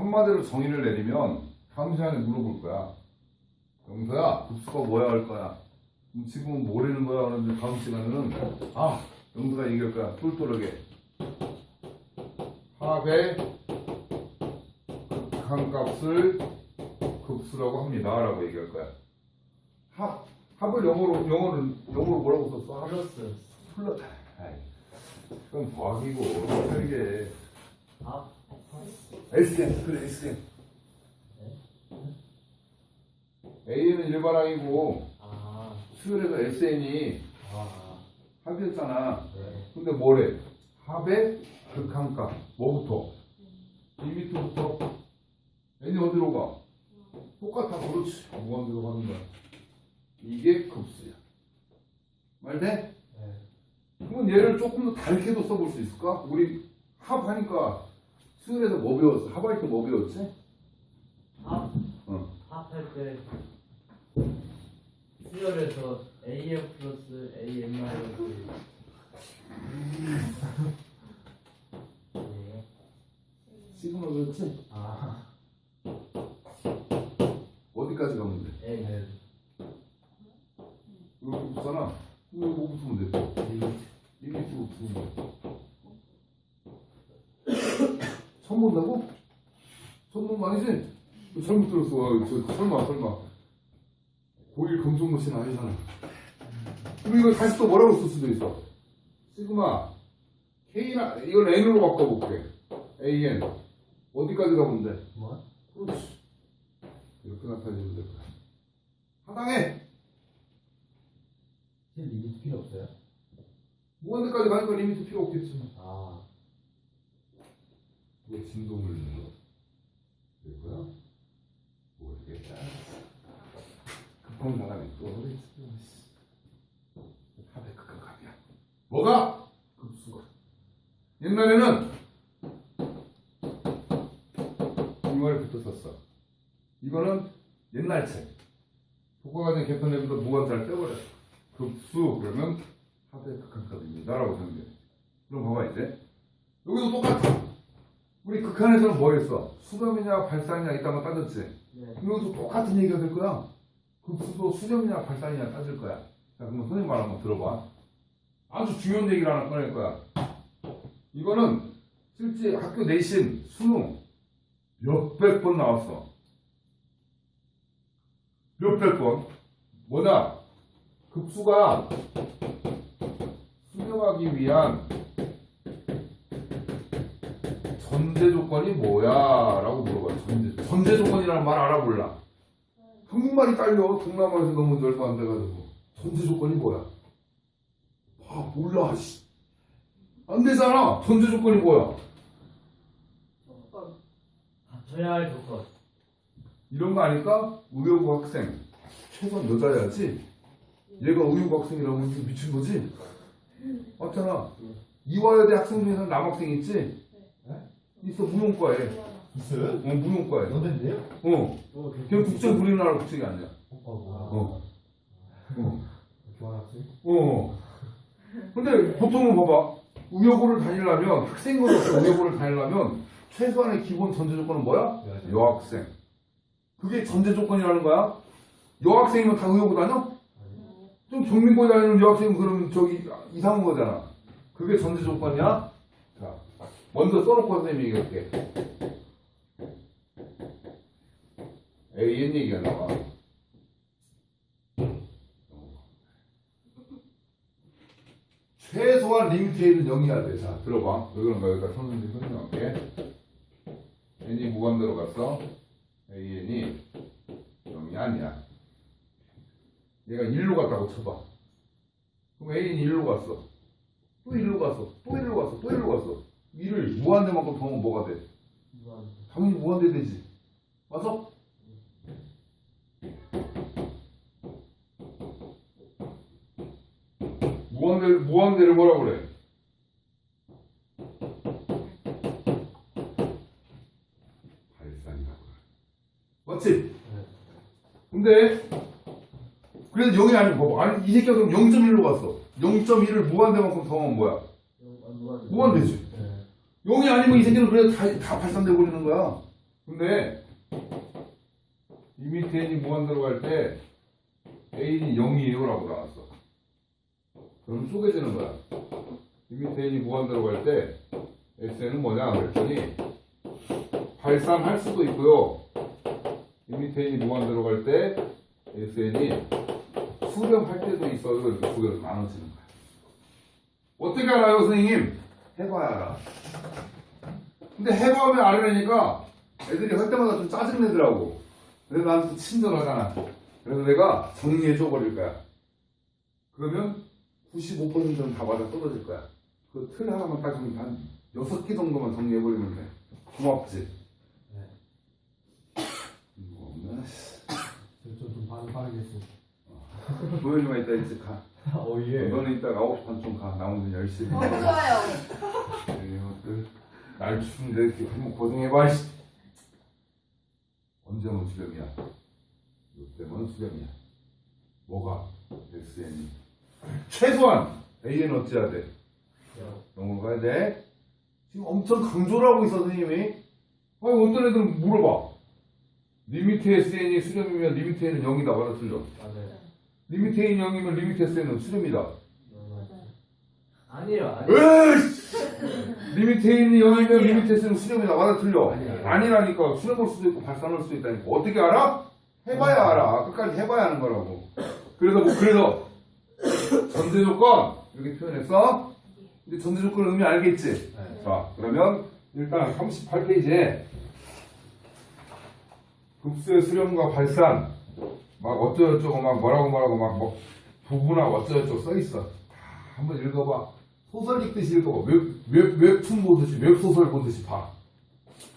한마디로 정의를 내리면 다음 시간에 물어볼 거야. 영서야, 급수가 뭐야 할 거야. 그럼 지금은 모르는 거야 그러는데 다음 시간에는 아, 영서가 얘기할 거야. 똘똘하게. 합의 극한값을 급수라고 합니다. 라고 얘기할 거야. 합, 합을 영어로, 영어를, 영어로 뭐라고 썼어? 합, 플러스 플러스. 그건 과학이고, 이게. 아 SN, 그래, SN. A는 일반항이고, 아, 수열에서 SN이 아, 합이었잖아. 네. 근데 뭐래? 합의 극한값. 뭐부터? 2m부터 N이 어디로 가? 똑같아. 그렇지. 무한대로 가는 거야. 이게 급수야. 말 돼? 네. 그러면 얘를 조금 더 다르게도 써볼 수 있을까? 우리 합하니까 수열에서 뭐 배웠어? 때뭐 배웠지? 합 어. 합할 때 수열에서 AM 플러스 AM 마이너스 네. 시그널 배웠지? 아, 어디까지 가면 돼? N 이거 붙잖아. 이거 뭐 붙으면 돼? 이게 또 붙으면 돼. 처음 본다고? 처음 본거 아니지? 너 잘못 들었어. 아, 저, 설마, 설마. 고1 검정고시는 아니잖아. 그럼 이거 다시 또 뭐라고 쓸 수도 있어? 시그마, K나, 이걸 N으로 바꿔볼게. AN. 어디까지 가면 돼? 뭐? 그렇지. 이렇게 나타내면 될 거야. 하당해! 지금 리미트 필요 없어요? 무한대까지 가니까 리미트 필요 없겠지. 아, 왜 진동을 눌러? 될 거야? 모르겠다. 급한 사람이? 합의 극한 갑이야. 뭐가? 급수가. 옛날에는 이걸 붙었었어. 이거는 옛날 책. 복과과정 개편되면서 무한자를 떼버려. 급수 그러면 합의 극한값입니다라고 생각해. 그럼 봐봐 이제. 여기도 똑같아. 우리 극한에서는 뭐 했어? 수렴이냐 발산이냐 이딴 거 따졌지? 네. 이것도 똑같은 얘기가 될 거야. 급수도 수렴이냐 발산이냐 따질 거야. 자, 그러면 선생님 말 한번 들어봐. 아주 중요한 얘기를 하나 꺼낼 거야. 이거는 실제 학교 내신 수능 몇백 번 나왔어. 몇백 번. 뭐냐? 급수가 수렴하기 위한 전제 조건이 뭐야? 라고 물어봐요. 전제, 전제 조건이라는 말 알아 몰라? 한국말이 딸려. 동남아에서 너무 열도 안 돼가지고. 전제 조건이 뭐야? 아, 몰라, 씨. 안 되잖아. 전제 조건이 뭐야? 갖춰야 할 조건 이런 거 아닐까? 의료부 학생. 최소한 여자야지. 얘가 의료부 학생이라고 미친 거지? 맞잖아. 이화여대 학생 중에서 남학생 있지? 있어, 무용과에. 있어요? 어, 무용과에. 연대인데요? 어. 어, 걔 국적 우리나라 국적이 아니야. 어. 어. 교환학생? 어. 근데 보통은 봐봐. 의료고를 다니려면, 학생으로서 의료고를 다니려면, 최소한의 기본 전제 조건은 뭐야? 여학생. 그게 전제 조건이라는 거야? 여학생이면 다 의료고 다녀? 좀 경민고에 다니는 여학생은 그러면 저기 이상한 거잖아. 그게 전제 조건이야? 자, 먼저 써놓고 선생님이 얘기할게. 에이, 옛 얘기가 나와. 최소한 리미테이는 0이어야 돼. 자, 들어봐. 왜 그런가? 여기다 선생님 설명할게. n이 무한대로 갔어. an이 0이 아니야. 얘가 1로 갔다고 쳐봐. 그럼 a는 1로 갔어. 또 1로 갔어. 또 1로 갔어. 또 1로 갔어. 1을 무한대만큼 더하면 뭐가 돼? 당연히 무한대 되지. 맞아? 무한대, 무한대를 뭐라고 그래? 발산이라고 그래. 맞지? 근데, 그래도 0이 아니고, 봐봐. 아니, 이 새끼가 그럼 0.1로 갔어. 0.1을 무한대만큼 더하면 뭐야? 무한 무한대지. 네. 0이 아니면 이 새끼는 그래도 다, 다 발산돼 버리는 거야. 근데 이 밑에 n이 무한 들어갈 때 a는 0이에요 라고 나왔어. 그럼 쪼개지는 거야. 이 밑에 n이 무한 들어갈 때 SN은 뭐냐 그랬더니 발산할 수도 있고요. 이 밑에 n이 무한 들어갈 때 SN이 수렴할 때도 있어요. 이렇게 두 개로 나눠지는 거야. 어떻게 알아요, 선생님? 해봐야 알아. 근데 해보면 알으려니까 애들이 할 때마다 좀 짜증내더라고. 그래서 나는 또 친절하잖아. 그래서 내가 정리해줘 버릴 거야. 그러면 95%는 다 맞아 떨어질 거야. 그 틀 하나만 딱 정리, 한 6개 정도만 정리해버리면 돼. 고맙지? 네. 이거 없나? 좀좀 빠르겠어. 보여 주마 이따 일찍 가. 어 예. 너는 이따가 9시 반쯤 가. 나머지는 열심히. 너무 좋아요. 이것들 날 추운데 이렇게 한번 고생해봐. 씨. 언제면 수렴이야. 이때면 수렴이야. 뭐가? SN이. 최소한 AN 어찌해야 돼? 영어로 가야 돼. 지금 엄청 강조를 하고 있어, 선생님이. 아니, 어떤 애들은 물어봐. 리미트 SN이 수렴이면 리미트 N은 0이다. 맞아, 틀려. 맞아요. 리미트 N 0이면 리미트. 아니에요. 아니에요. 으이씨! 리미트 N이 0이면 리미트 S는 수렴이다. 맞아, 틀려. 아니에요. 아니라니까. 수렴할 수도 있고 발산할 수도 있다니까. 어떻게 알아? 해봐야 알아. 끝까지 해봐야 하는 거라고. 그래서 뭐, 그래서 전제 조건 이렇게 표현했어. 근데 전제 조건 의미 알겠지? 네. 자, 그러면 일단 38페이지에 급수의 수렴과 발산 막 어쩌고저쩌고 막 뭐라고 뭐라고 막 뭐 부분하고 어쩌고저쩌고 써 있어. 다 한번 읽어봐. 소설 읽듯이 읽어봐. 웹, 웹, 웹툰 보듯이 웹소설 보듯이 봐.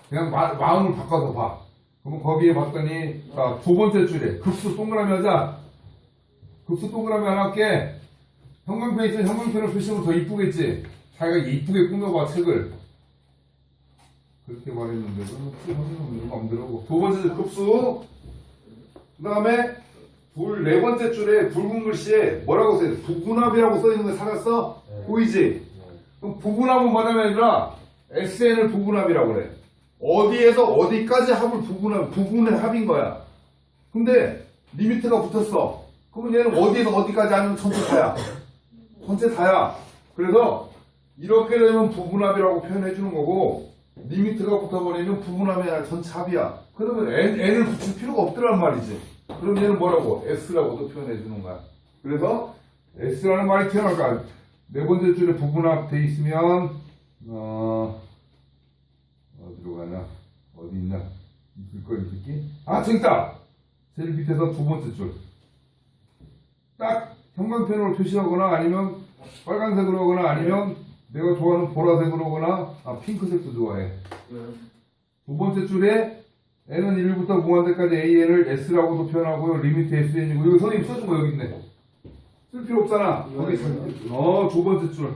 그냥 마, 마음을 바꿔서 봐. 그러면 거기에 봤더니 자, 두 번째 줄에 급수 동그라미 하자. 급수 동그라미 하나 할게. 형광펜 있으면 형광펜을 표시하면 더 이쁘겠지. 자기가 이쁘게 꾸며봐 책을. 그렇게 말했는데 그러면 마음대로 하고. 두 번째 줄 급수. 그 다음에 둘, 네 번째 줄에 붉은 글씨에 뭐라고 써있어? 부분합이라고 써있는 거 찾았어? 네. 보이지? 그럼 부분합은 뭐냐면 아니라 SN을 부분합이라고 그래. 어디에서 어디까지 합을 부분합, 부분의 합인 거야. 근데 리미트가 붙었어. 그러면 얘는 어디에서 어디까지 하면 전체 다야. 전체 다야. 그래서 이렇게 되면 부분합이라고 표현해 주는 거고 리미트가 붙어버리면 부분합이 아니라 전체 합이야. 그러면 N, N을 붙일 필요가 없더란 말이지. 그럼 얘는 뭐라고? S라고도 표현해 주는 거야. 그래서 S라는 말이 튀어나올까? 네 번째 줄에 부분합 돼 있으면 어 어디로 가냐? 어디 있냐? 있을 거 있을기? 아 있다. 제일 밑에서 두 번째 줄. 딱 형광펜으로 표시하거나 아니면 빨간색으로 하거나 아니면 내가 좋아하는 보라색으로 하거나 아 핑크색도 좋아해. 두 번째 줄에 n은 1부터 무한대까지 an을 s라고도 표현하고요. 리미트 sn이고 이거 선생님 써준 거 여기 있네. 쓸 필요 없잖아. 거기 어, 두 번째 줄.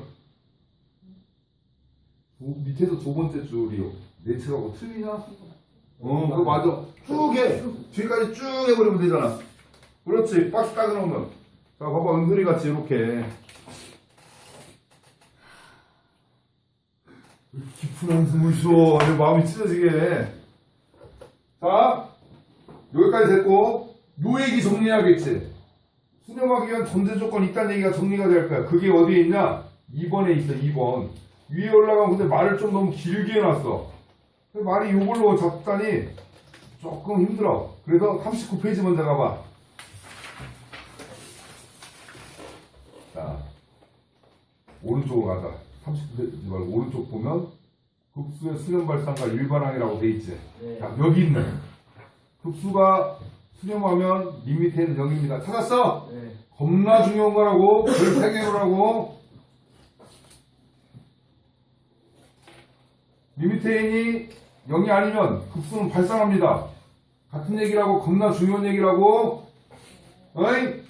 두- 밑에서 두 번째 줄이요. 내체하고 틀리냐? 어, 그거 맞아. 쭉 해. 뒤까지 쭉 해버리면 되잖아. 그렇지. 박스 딱 넣으면. 자, 봐봐. 은근히 같이 이렇게. 깊은 한숨을 쉬어. 내 마음이 찢어지게. 자, 여기까지 됐고, 요 얘기 정리해야겠지. 수렴하기 위한 전제 조건 있다는 얘기가 정리가 될 거야. 그게 어디에 있냐? 2번에 있어, 2번. 위에 올라가면 근데 말을 좀 너무 길게 해놨어. 말이 요걸로 잡다니 조금 힘들어. 그래서 39페이지 먼저 가봐. 자, 오른쪽으로 가자. 39페이지 말고 오른쪽 보면 급수의 수렴 발산과 일반항이라고 돼 있지. 네. 자, 여기 있네. 급수가 수렴하면 리미트는 0입니다. 찾았어? 네. 겁나 중요한 거라고. 글 3개로라고. 리미트 n이 0이 아니면 급수는 발산합니다. 같은 얘기라고 겁나 중요한 얘기라고. 어이? 네.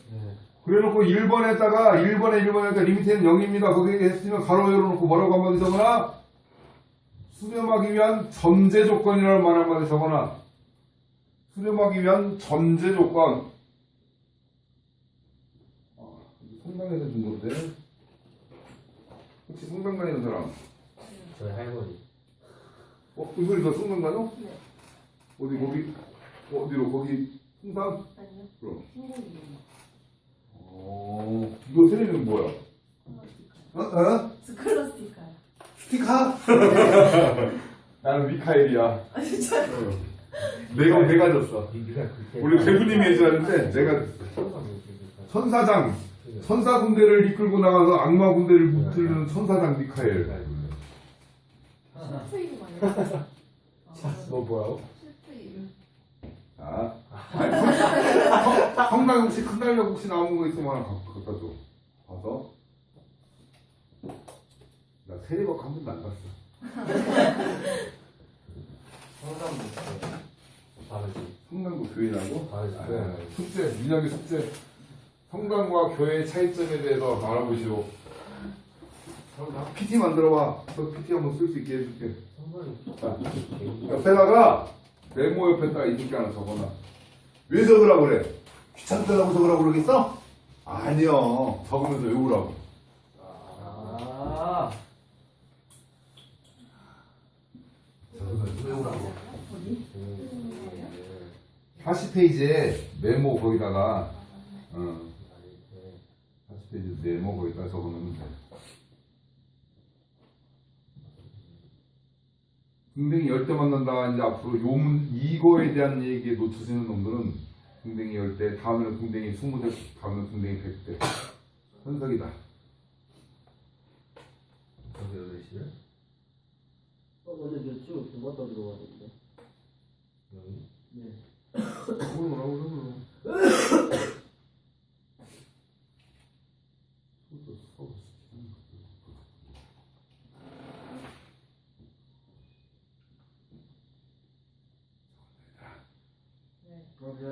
그래 놓고 1번에다가 1번에 1번에다가 리미트는 0입니다. 거기에 했으면 가로 열어놓고 뭐라고 한마디 적어놔? 수렴하기 위한 전제 조건이라는 말 한마디 적어놔. 수렴하기 위한 전제 조건. 아, 이거 성당에서 준 건데. 혹시 성당 다니는 사람? 저희 할머니. 어, 이거 이거 성당 다녀? 네. 어디 거기 어디로 거기 풍산? 아니요. 그럼. 신공이요. 어 이거 세리는 뭐야? 어? 어? 스컬러스티카요. 스티카? 나는 미카엘이야. 아 진짜. 내가 내가 졌어. 우리 대부님이 해주는데 내가 천사장 천사 군대를 이끌고 나가서 악마 군대를 무찌르는 천사장 미카엘. 실프임 아니야? 뭐 뭐야? 아, 아니, 성- 성- 성당 혹시 큰 달력 혹시 나온 거 있으면 하나 갖- 갖다 줘. 봐서. 나 세리박 한 번도 안 봤어. 성당 못해요. 다르지. 성당과 교회라고? 다르지. 네. 숙제, 민혁이 숙제. 성당과 교회의 차이점에 대해서 알아보시오. 나 PT 만들어봐. 저 PT 한번 쓸 수 있게 해줄게. 성당이 옆에다가 메모 옆에다가 이렇게 하나 적어놔. 왜 적으라고 그래? 귀찮다고 적으라고 그러겠어? 아니요. 적으면서 외우라고. 아. 적으면서 외우라고. 어디? 40페이지에 메모 거기다가 어, 40페이지 메모 거기다가 적어놓으면 돼. 궁뎅이 열대 만난다 이제 앞으로 요 문, 이거에 대한 얘기에 놓쳐지는 놈들은 궁뎅이 열대 다음에는 궁뎅이 20대 다음에는 궁뎅이 100대 현석이다 8시에? 어, 어제 몇주 두번더 들어왔는데. 여기? 네. 그걸 뭐라고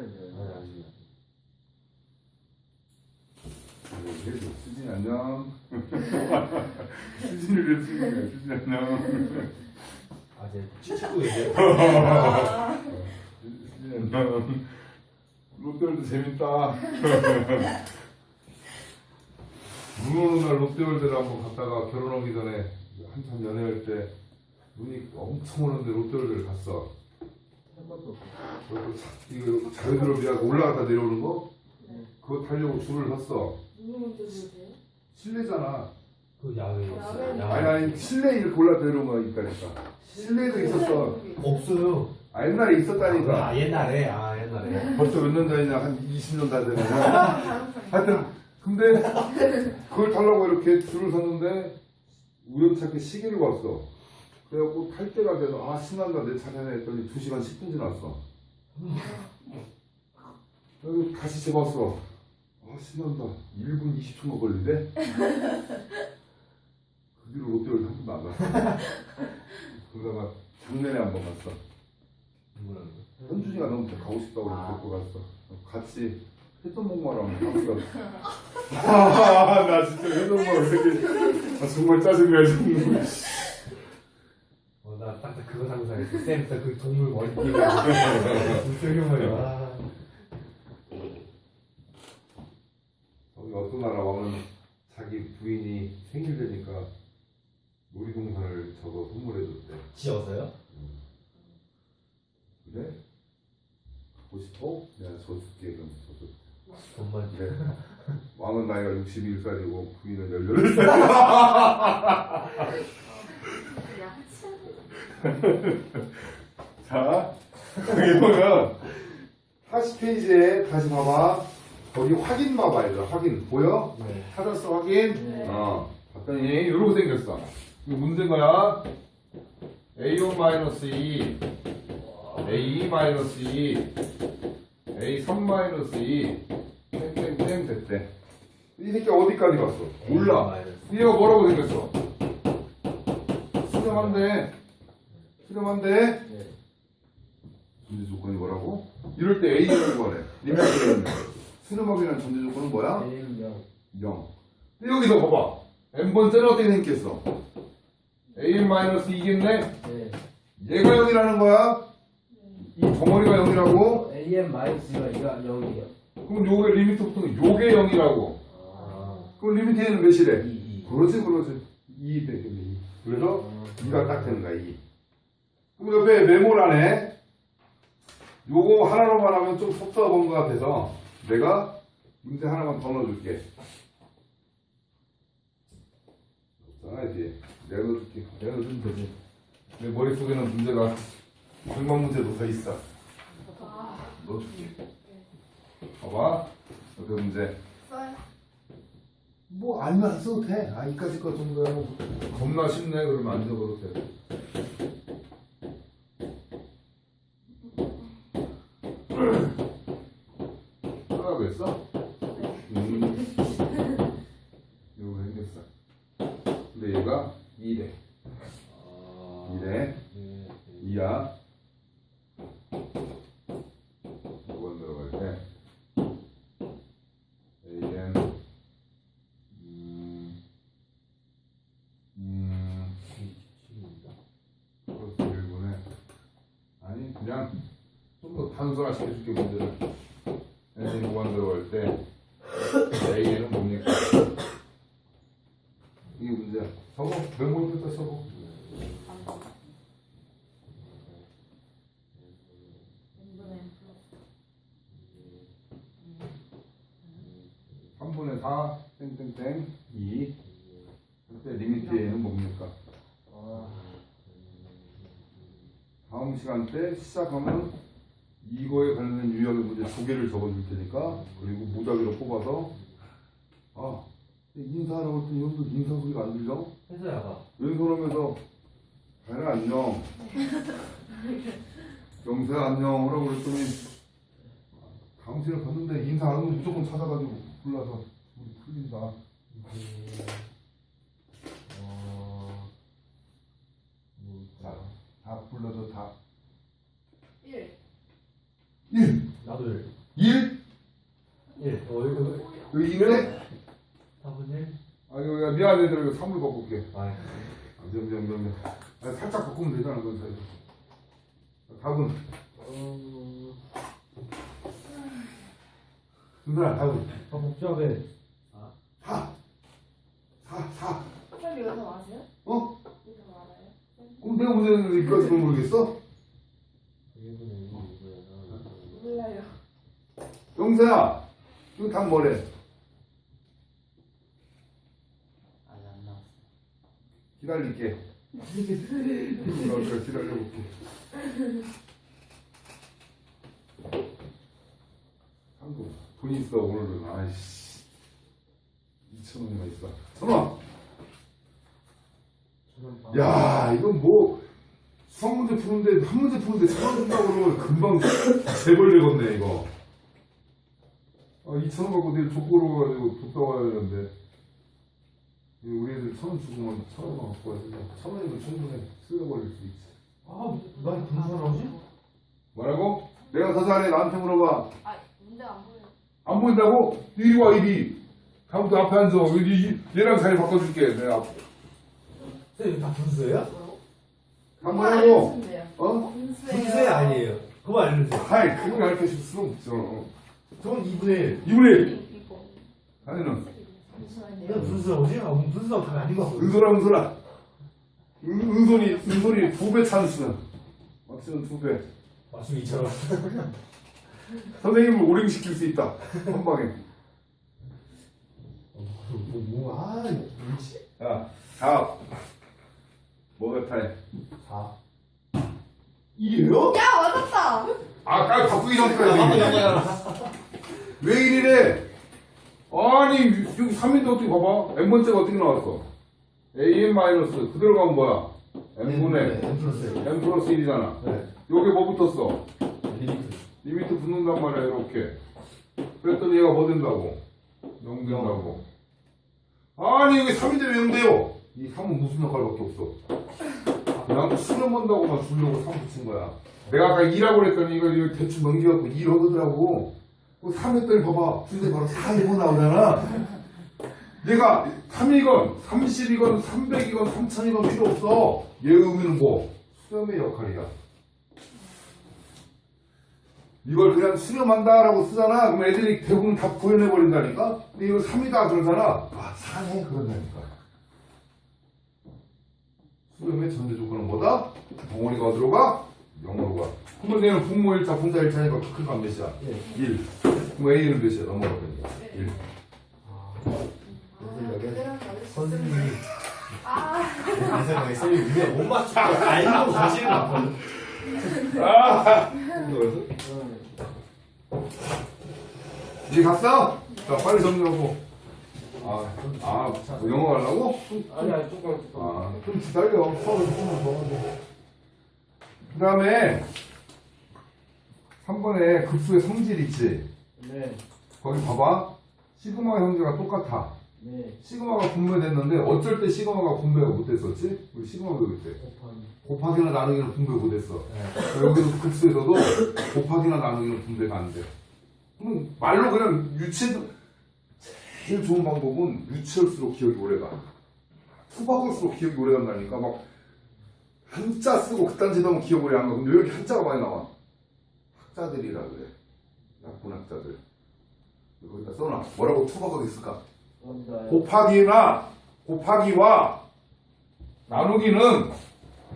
이제 아니 아니. 그래도 수진 안녕 수진이래 수진이 수진 안녕 아제 축구 얘기해. 수진 안녕 롯데월드 재밌다. 눈 오는 날 롯데월드를 한번 갔다가 결혼하기 전에 한참 연애할 때 눈이 엄청 오는데 롯데월드를 갔어. 차- 이거 자유들을 위하여 올라갔다 내려오는 거? 네. 그거 타려고 줄을 섰어. 누구 먼저 보세요? 실내잖아. 그 야외 야외. 아니 아니 실내 이렇게 올라갔다 내려온 거 있다니까. 실내도 있었어. 없어요. 아 옛날에 있었다니까. 아 옛날에. 아 옛날에. 벌써 몇 년 전이냐? 한 20년 다 되네 하여튼 근데 그걸 타려고 이렇게 줄을 섰는데 우연찮게 시계를 봤어. 그래갖고 탈 때가 돼서 아 신난다. 내 차례네 했더니 2시간 10분 지났어. 그리고 다시 재봤어 아 신난다 1분 20초가 걸린대 그 뒤로 롯데월드 한 번도 안 갔어 그러다가 작년에 한 번 갔어? 현준이가 너무 가고 싶다고 아. 데리고 갔어. 같이 해전목마랑 같이 갔어. 아, 나 진짜 해전목마 되게 아, 정말 짜증나 정말. 어 나 딱 그거 상상했어. 쌤딱 그 동물 머리 띄고 불쌍 어떤 나라 와면 자기 부인이 생일 되니까 놀이동산을 저거 선물해줬대. 지어서요? 그래? 가고 싶어? 내가 져줄게 그럼 져줬대. 돈만 그래. 왕은 나이가 61살이고 부인은 18살. 자, 여기 보면 40페이지에 다시 봐봐. 거기 확인 봐봐, 얘들아. 확인. 보여? 네. 찾았어, 확인? 네. 어. 봤더니, 이러고 생겼어. 이거 문제인 거야. A1 마이너스 2, A2 마이너스 2, A3 마이너스 2, 땡땡땡 됐대. 이 새끼 어디까지 갔어? 몰라. 얘가 뭐라고 생겼어? 수렴한데. 수렴한데. 네. 전제 조건이 뭐라고? 이럴 때 A라는 거네. 리미트는 수렴하기라는 전제 조건은 뭐야? A는 0. 0. 근데 여기서 봐봐. n번째는 어떻게 생겼어? A-2겠네? 네. 얘가 0이라는 거야? 이 덩어리가 0이라고? AM 마이너스가 이가 0이에요. 그럼 요게 리미트부터는 요게 0이라고. 아. 그럼 리미트에는 몇이래? 2 2. 그렇지, 그렇지. 2 되겠네, 2. 그래서 어. 2가 딱 되는 거야, 2. 그럼 옆에 메모를 하네. 요거 하나로만 하면 좀 속도가 것 같아서 내가 문제 하나만 더 넣어줄게. 써야지. 내가 넣어줄게. 내가 넣어주면 되지. 내 머릿속에는 문제가 100만 문제도 더 있어. 넣어줄게. 봐봐. 그 문제. 뭐 알면 안 써도 돼. 아 이까지 거 정도야. 겁나 쉽네. 그러면 안 적어도 돼. 하라고 했어? 음. 이거 생겼어. 근데 얘가 2래. 아. 2래. 네. 2야. 이건 들어갈 때. AN. 음. 음. 플러스 1분에. 아니, 그냥 좀 더 단순화 시켜줄게, 문제를. NN 5만 들어갈 때. AN은 뭡니까? 이게 문제야. 적어. 메모리부터 적어. n분의 n 플러스 3분의 4, 땡땡땡, 2. 그때 리미트 A는 뭡니까? 다음 시간 때 시작하면 이거에 관련된 유형의 문제 두 개를 적어줄 테니까 그리고 무작위로 뽑아서 아 인사하라고 했더니 형도 인사 소리가 안 들려? 해서야가. 왼손 하면서 배나 안녕 영세 안녕 하라고 그랬더니 당신을 봤는데 인사 안 하면 무조건 찾아가지고 불러서 우리 풀린다 어. 뭐, 자, 다 불러서 다 1. 1! 나도 1. 1? 1. 어, 이거. 여기 2네? 4분 1? 아 이거 야, 미안해 내가 이거 3을 바꿀게 아, 아, 미안 아, 살짝 바꾸면 되잖아 그건 사실 답은 어. 준들아 답은 아, 복잡해. 4 4 4쌤 여기서 마세요? 어? 여기서 말아요? 그럼 내가 문제 냈는데 이까지 는 모르겠어? 1분의 2. 몰라요. 영세야 이거 답 뭐래? 아직 안 나왔어. 기다릴게 그러니까 기다려볼게 한국 돈 있어 오늘은 아이씨. 2천원이나 있어 천원! 야 이건 뭐 수학 문제 푸는데 한 문제 푸는데 천원 준다고 그러면 금방 재벌 되겠네 이거. 아 2천원 갖고 내일 족보로 가지고 줬다 와야 되는데. 우리 애들 천원 주고만 천원만 갖고 와야지 천원이면 충분해 쓸어버릴 수 있지 아, 난 분산 하지? 뭐라고? 내가 더 잘해. 나한테 물어봐. 아, 문제가 안 보여요. 안 보인다고? 이리 와 이리 다음부터 앞에 앉아 얘랑 자리 바꿔줄게 내가 쌤, 다 분수예요? 뭐라고? 한번 하고 분수예요. 어? 분수예 아니에요. 그거 알려주세요. 하이 그거 가르쳐 줄 수는 없죠 저건 2분의 1. 이분이 이거. 아니는 잠시만요. 이건 분수라고지? 아, 분수가 답이 아닌 것 같거든. 은솔아 은솔아 은, 은솔이 은솔이 두 배 찬스 막시는 두배 맞춤 2,000원. 선생님을 오링시킬 수 있다 한 방에 뭐, 뭐, 아, 뭐지? 자 다음 뭐가 타해 4. 1이에요? 야, 맞았다! 아까 바꾸기 전까지 왜 이래 아니 여기 3인데 어떻게 봐봐 n번째가 어떻게 나왔어 an 마이너스 그대로 가면 뭐야 n분의 N 플러스 1. n 플러스 1이잖아 네. 여기 뭐 붙었어 리미트. 리미트 붙는단 말이야 이렇게. 그랬더니 얘가 뭐 된다고? 0 된다고. 아니 여기 3인데 왜0 돼요? 이 3은 무슨 역할밖에 없어. 그냥 수능 본다고만 주려고 3 붙인 거야. 내가 아까 2라고 그랬더니 이걸 대충 넘겨갖고 2로 하더라고. 3 했더니 봐봐. 근데 바로 4 1고 나오잖아. 얘가 3이건 30이건 300이건 3000이건 필요 없어. 얘 의미는 뭐? 수렴의 역할이야 이걸 그냥 수렴한다라고 쓰잖아. 그럼 애들이 대부분 다 구현해 버린다니까? 근데 이거 3이다 그러잖아. 아, 4네? 그런다니까. 수렴의 전제 조건은 뭐다? 덩어리가 어디로 가? 영어로가. 그러면 얘는 분모 1차, 분자 1차니까 큰 값 몇이야? 예. 1. 그럼 A는 몇이야? 1. 아, 아, 그대로는 맞을 수 선생님이 있었는데. 아, 내 생각에 쌤이 위에 못 맞추고 알고 거 같거든. 아! 응. 이제 갔어? 자, 빨리 정리하고. 아, 아, 뭐 영어 하려고? 아니 아니 조금 조금. 아, 좀 기다려. 수업을 조금만 더 하고. 그 다음에, 3번에 급수의 성질 있지? 네. 거기 봐봐. 시그마 형제가 똑같아. 네. 시그마가 분배됐는데, 어쩔 때 시그마가 분배가 못 됐었지? 우리 시그마가 그때. 곱하기. 곱하기나 나누기는 분배 못 했어. 네. 여기도 급수에서도 곱하기나 나누기는 분배가 안 돼. 그럼 말로 그냥 유치, 제일 좋은 방법은 유치할수록 기억이 오래가. 투박할수록 기억이 오래 간다니까. 막, 한자 쓰고 그딴 짓 하면 기억 오래 안 가. 근데 왜 이렇게 한자가 많이 나와? 학자들이라 그래. 약분 학자들. 거기다 써놔. 뭐라고 투박하게 쓸까? 곱하기나, 곱하기와 나누기는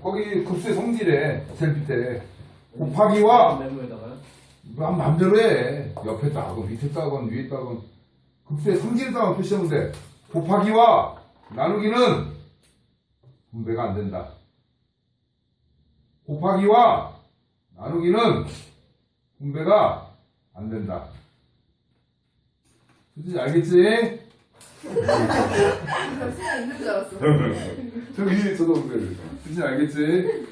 거기 급수의 성질에, 제일 밑에. 곱하기와? 뭐 맘대로 해. 옆에 따건 밑에 따건 위에 따건 급수의 성질에다가 표시하면 돼. 곱하기와 나누기는 분배가 안 된다. 곱하기와 나누기는 분배가 안 된다. 무슨 알겠지? 있는 줄 알았어. 저 위에 저도 그래. 무슨 알겠지?